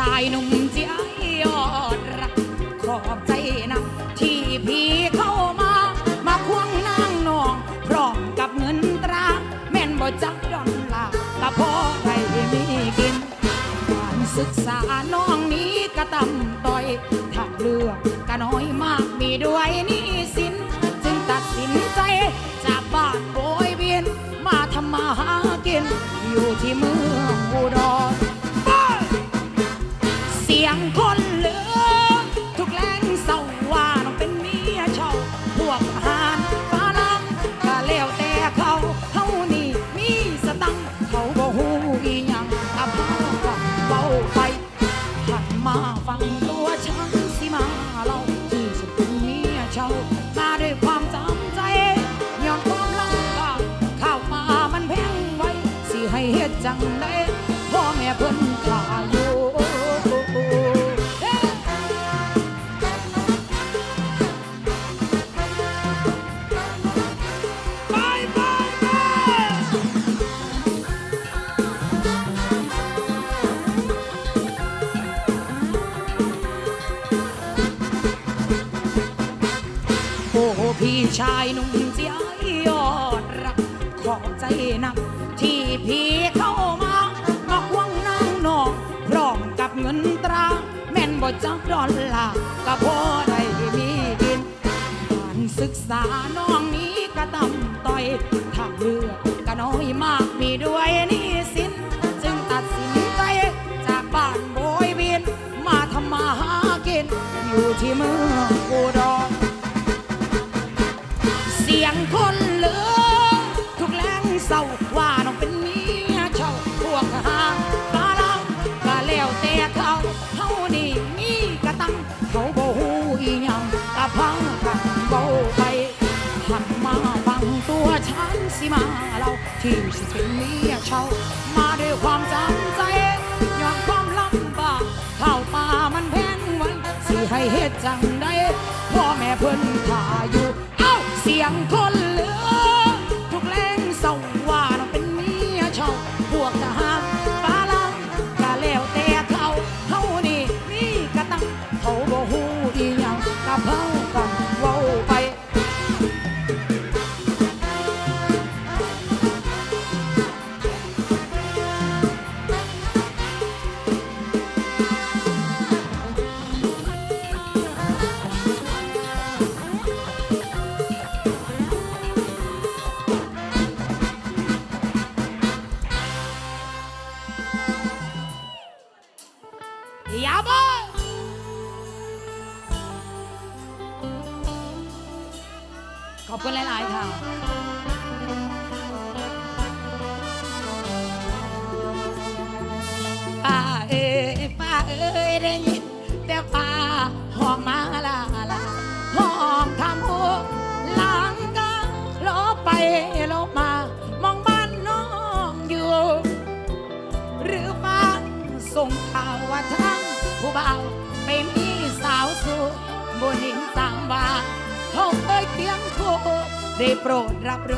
ชายหนุ่มเจียยอดรักขอบใจนะที่พี่เข้ามา มาควงนางนอง พร้อมกับเงินตรา แม่นบ่จักดอนลาก็พอได้มีกินการศึกษาน้องนี้ก็ต่ำต้อยทางเลือกก็น้อยมากมีด้วยนี่สิน จึงตัดสินใจจากบ้านโบยเวียน มาทำมาหากิน อยู่ที่เมือง เพิ่นขาย ด้วยนี่สินจึงตัดสินใจจากบ้านโบยบิน มาทำมาหากิน อยู่ที่เมืองอุดรเสียงคนเหลือทุกแรงเศร้าว่าน้องเป็นเมียเช่าพวกหารกาลังก็แล้วแต่เขาเขานี่มีกระตังเขาโบ่ฮู้อีหยังกะพังกันเบไปหันมาฟังตัวฉันสิมา ที่ฉันเป็นเมียเช่ามาด้วยความจำใจย้อนความลำบากข้าวปลามันแพงวันสิให้เฮ็ดจังได้พ่อแม่เพิ่นถ่าอยู่ เอ้าเสียงคน ขอบคุณหลายๆค่ะป้าเอ้ยป้าเอ้ยได้ยินแต่ป้าห้องมาลาลาห้องทำหัวหลังก็ลบไปลบมามองบ้านน้องอยู่ หรือฟังส่งข่าวว่าทั้งผู้บ่าวไปมีสาวสูบนหินต่างบ้า ยงโทร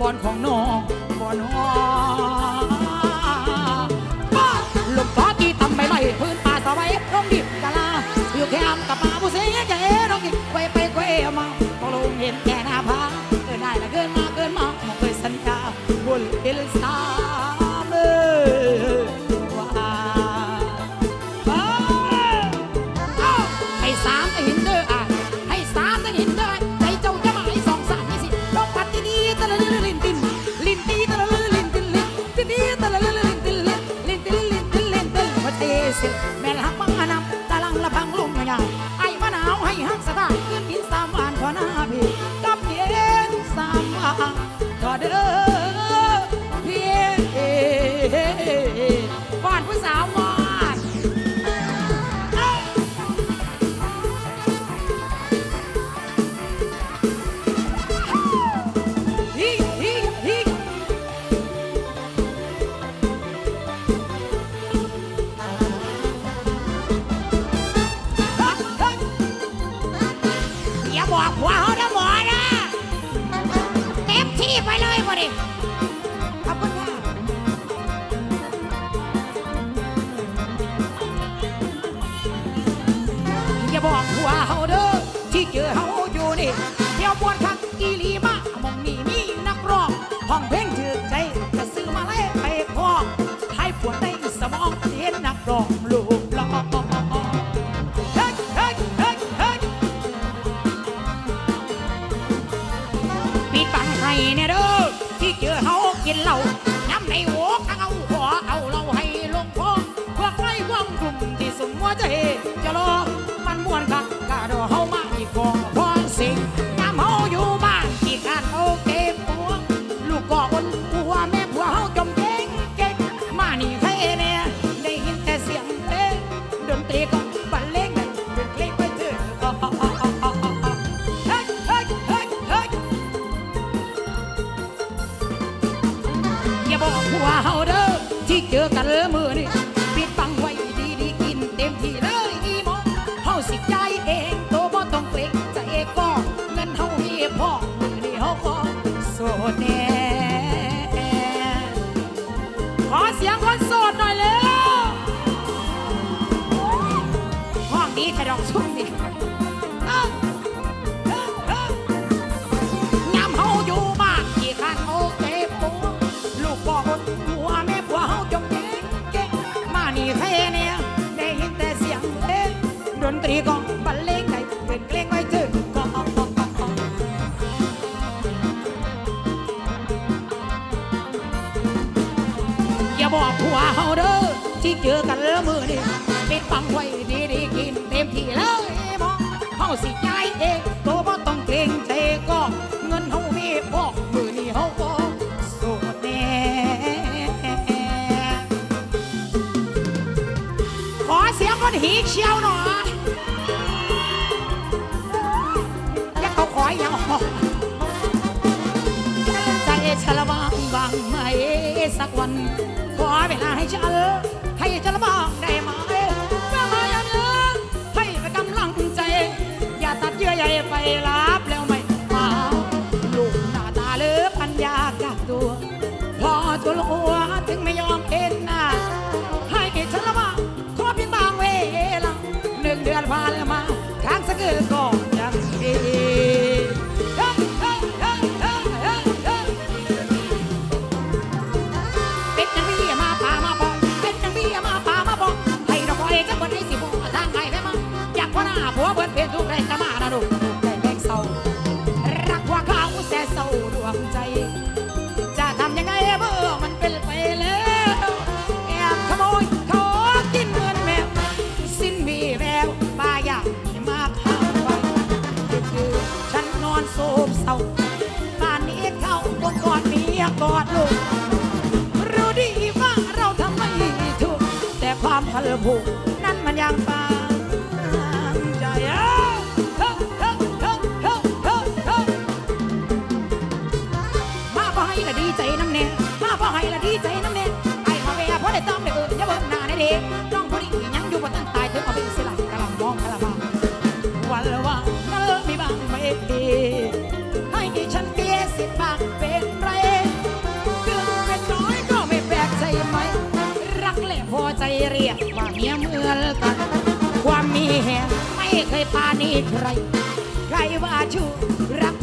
บอลของน้องบอนหอลมฟ้ากี่ตำไม่ไล่พื้นป่าสบายลมดี Hallelujah. บอกหัวเขานะหมอนะเต็มที่ไปเลยบ่ดิ やろ。 ให้ลองชุ่มสิยามเฮาอยู่บ้นกี่คันโอเคปลูกบอกหัวแม่ผัวจงเก่งเก่งมานี่แค่เนี่ยได้ยินแต่เสียงเพลงดนตรีกองบรรเงให้เป็นเพลงไว้ถึงกอง อย่าบอกผัวเฮาเด้อที่เจอกันแล้วมือนี่ เต็มที่เลยบ่เฮาสิจ่ายเองตัวบ่ต้องเกรงใจก็เงินเฮามีพอมื้อนี้เฮาบ่โสดแน่ขอเสียงคนหีเชียวหนอยอย่าเขาขออย่าขอใจฉลบางบางไหมสักวัน ขอเวลาให้ฉันให้ฉันบ้างได้ไหม ไปรับแล้วไม่มาลูกหน้าตาเลือปัญญากับตัว พอตัวหัวถึงไม่ยอมเอ็นหน้าให้ฉันละว่าขอเพียงบางเวลาหนึ่งเดือนผ่านมาครั้งสักเกิดก่อนยังมีผัวเอ็นทุกไรจะมาหนาดู พันผูกนั่นมันยังฟ้ เรียกว่าเมียเหมือนกัน ความมีแหงไม่เคยปานีใคร ใครว่าชูรัก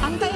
안 돼.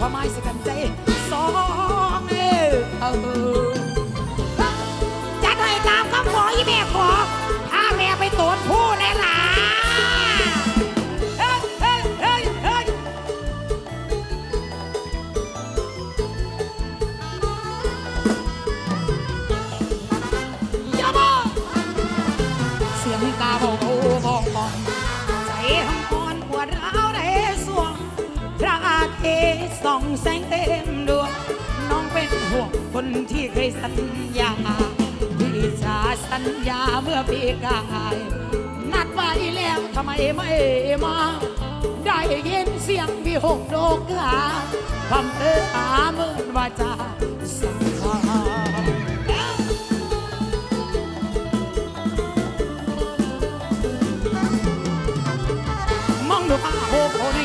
Vamos mais, você นที่เคยสัญญาที่จะสัญญาเมื่อปีกายนัดไว้แล้วทำไมไม่มา ได้ยินเสียงพี่หกโลกาคำเอออาเมื่อวาจาสังขารดูผ้าโคโคใน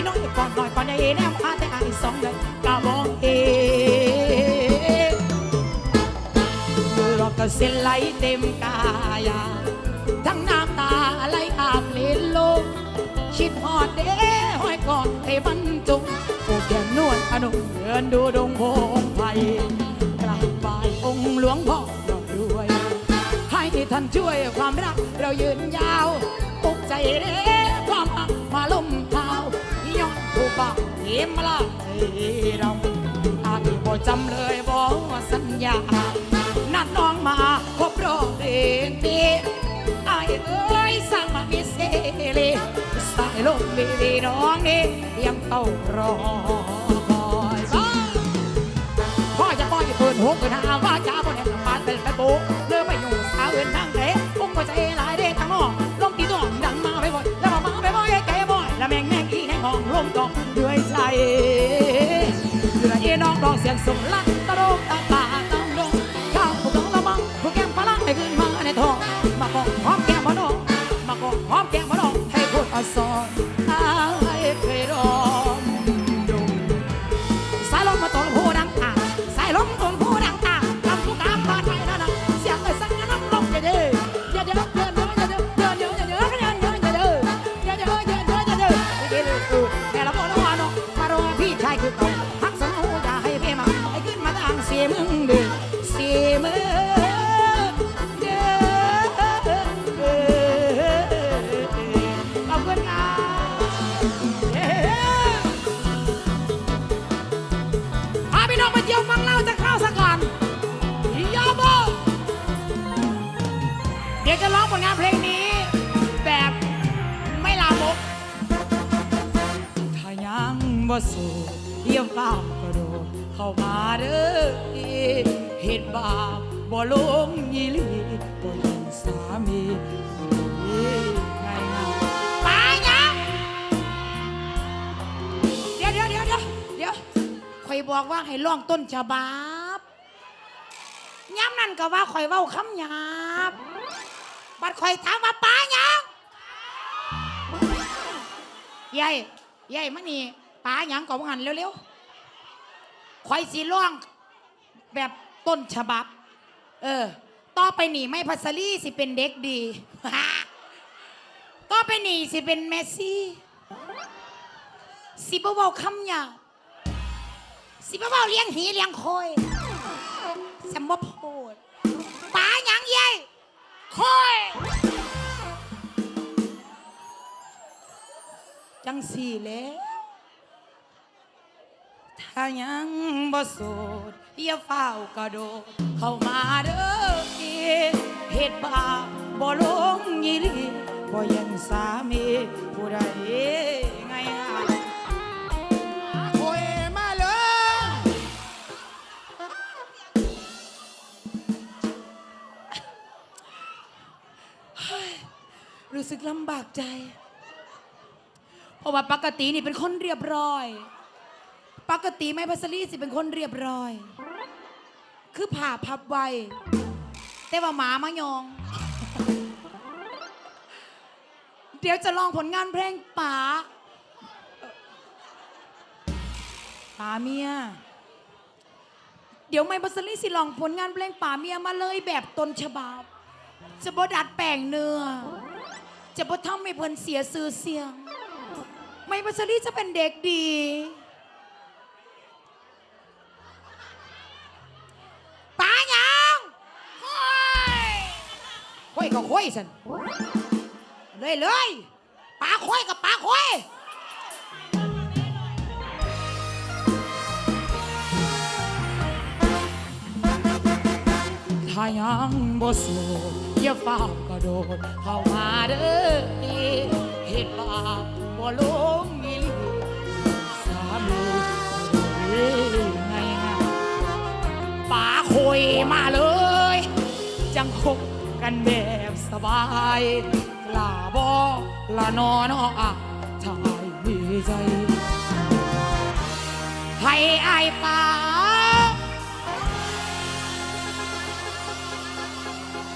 ี่น้องก่อนหน่อยก่อนยใหญ่แนมอาแต่อาอีสองเลยกะมองเอรอกระเซ็นไหลเต็มกายทั้งน้ำตาไหลอาบเลนลงคิดหอดเด้ห้อยกอดให้มันจงโปรแก้มนวดอนุเดินดูดงโพงไพรกราบบายองหลวงพ่อเราวย ให้ท่านช่วยความรักเรายืนยาวปลุกใจเด้ความหักมาล้มทา ผู้บ่าเยี่ยมละเอ้ราอาที่บ่จำเลยบ่สัญญานัดน้องมาพบรอบเองดีไอเอ้ยสั่งมามิเสเลสายลมมีดีน้องนี่ยังต้องรอคอยพ่อจะพ่อจะเปิดหัวปิดหาว่า เหลือเยน้องร้องเสียงสมรัก อยบอกว่าให้ร้องต้นฉบับย้ำนั่นก็ว่าข่อยเว้าคำหยาบ บัดข่อยถามว่าป้าหยังยายยายมานี่ป้าหยังก่อนหันเร็วๆข่อยสีร้องแบบต้นฉบับ เออ ต่อไปหนีไม่พัสลี่สิเป็นเด็กดีต่อไปหนีสิเป็นเมสซี่ สิบ่เว้าคำหยาบ สิบ่เว้าเลี้ยงหีเลี้ยงคอยสมบโพดป้าหยังยายคอยจังสี่แล้วถ้ายังบ่โสดอย่าเฝ้ากระโดดเข้ามาเด้อเหตุบาปบ่ลงยีหลีบ่ยังสามีผู้ใด สึกลำบากใจ เพราะว่าปกตินี่เป็นคนเรียบร้อย ปกติไม่พัสลีสิเป็นคนเรียบร้อย คือผ่าพับไวแต่ว่าหมามายอง เดี๋ยวจะลองผลงานเพลงป๋าป๋าเมีย เดี๋ยวไม่พัสลีสิลองผลงานเพลงป๋าเมียมาเลยแบบต้นฉบับ จะบดัดแปลงเนื้อ จะบ่ทำให้เพิ่นเสียชื่อเสียง ไม่พัสลีจะเป็นเด็กดี ป๋าหยังห้อยห้อยก็ห้อยสันเลยเลยป๋าห้อยกับป๋าห้อยถ้ายังบ่สูอย่าเฝ้าก โดดเข้ามาเด้อเหตุบาบ่ลงอีหลีสามีเอ้ยไงนป่าคอยมาเลย จังคบกันแบบสบายกล้าบ่ละนอนอะชายมีใจให้อายป่า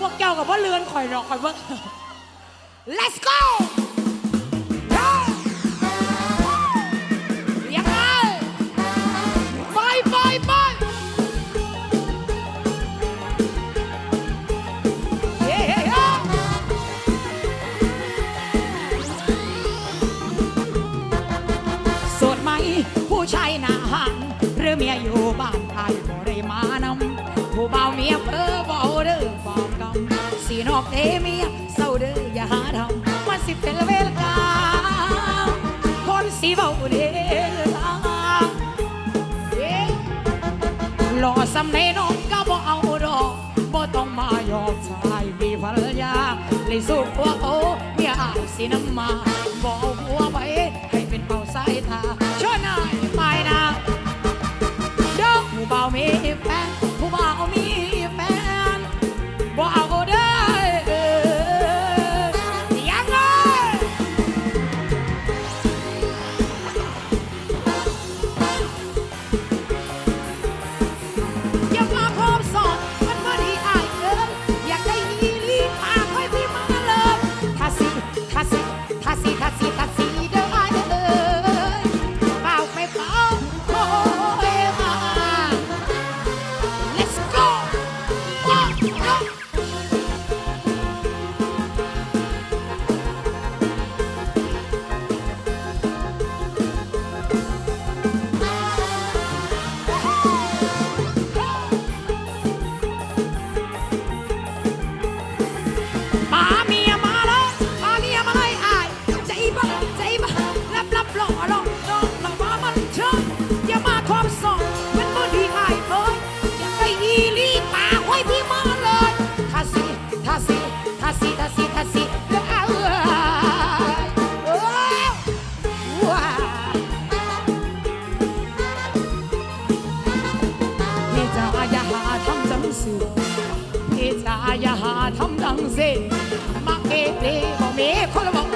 พวกเจ้ากับว่อเรือนข่อยหรอกข่อยเบิ่ง let's go อกเอเมียเศร้าเด้ออย่าหาทำมันสิเป็นเวลกาคนสีเบาเด้อหล่อสำในน้องก็บ่เอาดอกบ่ต้องมายอกชายมีภรรยาเลยสู้หัวโอเมียอาสีน้ำมา สุขเอชายาหาทำดังเสมาเกเรบ่มีคนบอก